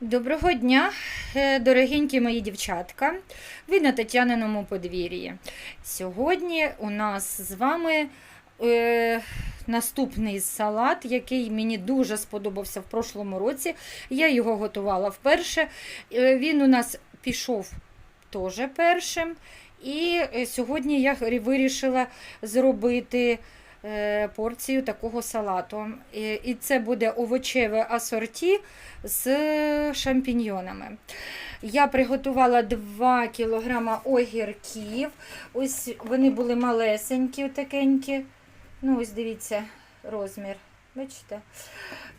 Доброго дня, е, дорогенькі мої дівчатка. Ви на Тетяниному подвір'ї. Сьогодні у нас з вами е, наступний салат, який мені дуже сподобався в прошлому році. Я його готувала вперше. Е, він у нас пішов теж першим. І е, сьогодні я вирішила зробити порцію такого салату. І, і це буде овочеве асорті з шампіньйонами. Я приготувала 2 кг огірків. Ось вони були малесенькі, такенькі. Ну, ось дивіться, розмір. Бачите?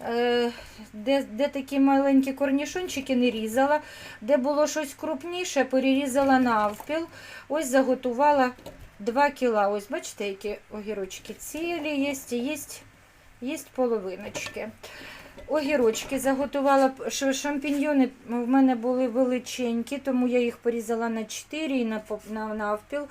Е, Де, де такі маленькі корнішончики не різала, де було щось крупніше, перерізала навпіл. Ось заготувала 2 кіла. Ось бачите, які огірочки цілі є, і є, є половиночки. Огірочки заготувала шампіньйони в мене були величенькі, тому я їх порізала на 4 і на, на навпіл.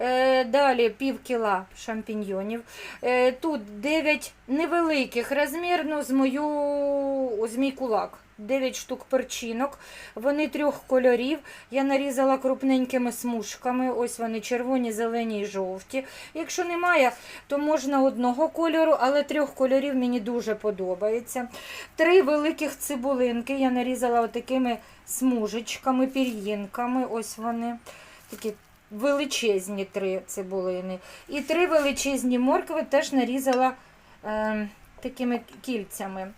Е, далі пів кіла шампіньйонів. Е, тут 9 невеликих розмір, ну, з, мою, з мій кулак. 9 штук перчинок, вони трьох кольорів. Я нарізала крупненькими смужками. Ось вони червоні, зелені і жовті. Якщо немає, то можна одного кольору, але трьох кольорів мені дуже подобається. Три великих цибулинки я нарізала отакими смужечками, пір'їнками. Ось вони такі величезні три цибулини. І три величезні моркви теж нарізала е, такими кільцями.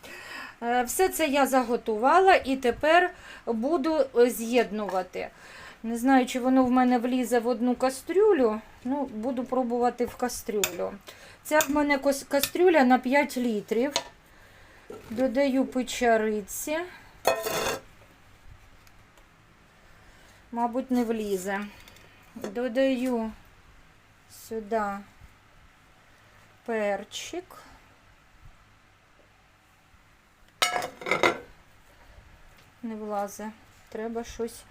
Е, Все це я заготувала і тепер буду е, з'єднувати. Не знаю, чи воно в мене влізе в одну кастрюлю. Ну, буду пробувати в кастрюлю. Ця в мене кастрюля на 5 літрів. Додаю печериці. Мабуть, не влізе. Додаю сюди перчик. Не влазе. Треба щось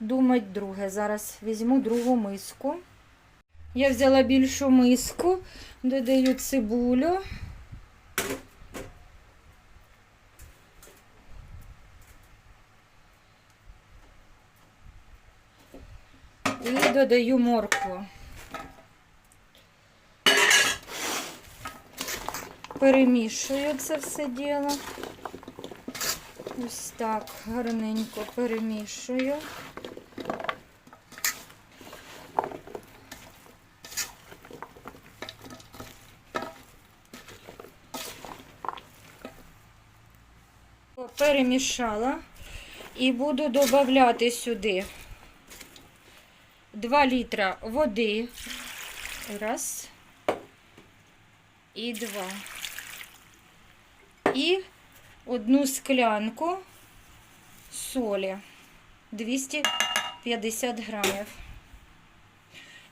думати друге. Зараз візьму другу миску. Я взяла більшу миску, додаю цибулю. І додаю моркву. Перемішую це все діло. Ось так гарненько перемішую. Перемішала і буду додавати сюди 2 літра води. Раз. І два. І одну склянку солі 250 грамів.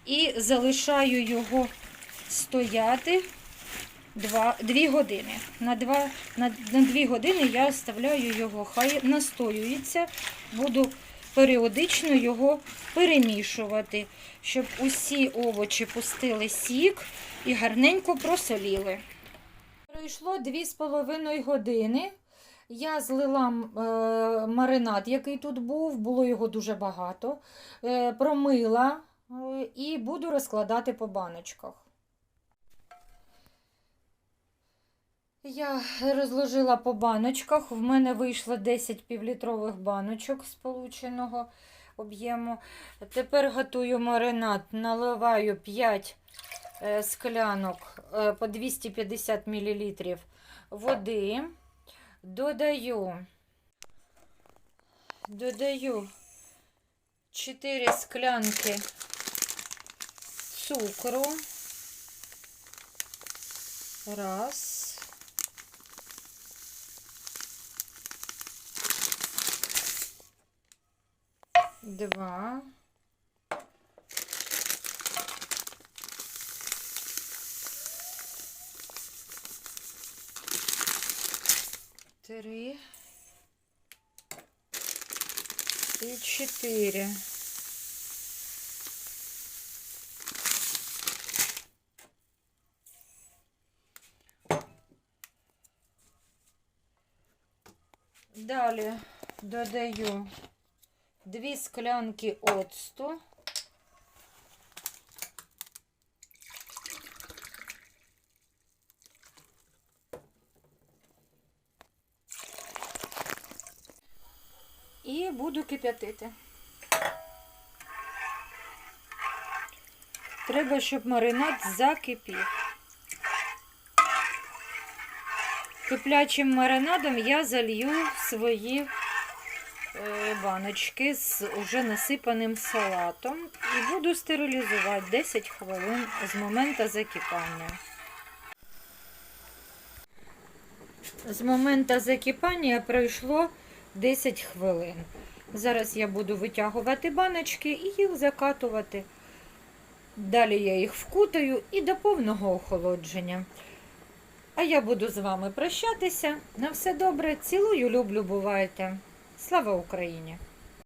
І залишаю його стояти 2, 2 години. На 2, на, на 2 години я оставляю його, хай настоюється. Буду періодично його перемішувати, щоб усі овочі пустили сік і гарненько просоліли. Пройшло 2,5 години. Я злила е, маринад, який тут був, було його дуже багато. Е, промила е, і буду розкладати по баночках. Я розложила по баночках. В мене вийшло 10 півлітрових баночок сполученого об'єму. Тепер готую маринад, наливаю 5 е, склянок по 250 мл води. Додаю, додаю 4 склянки цукру. Раз. Два. Три. И четыре. Далі додаю дві склянки оцту. І буду кип'ятити. Треба, щоб маринад закипів. Киплячим маринадом я залью свої е, баночки з уже насипаним салатом і буду стерилізувати 10 хвилин з моменту закипання. З моменту закипання пройшло 10 хвилин. Зараз я буду витягувати баночки і їх закатувати. Далі я їх вкутаю і до повного охолодження. А я буду з вами прощатися. На все добре. Цілую, люблю, бувайте. Слава Україні!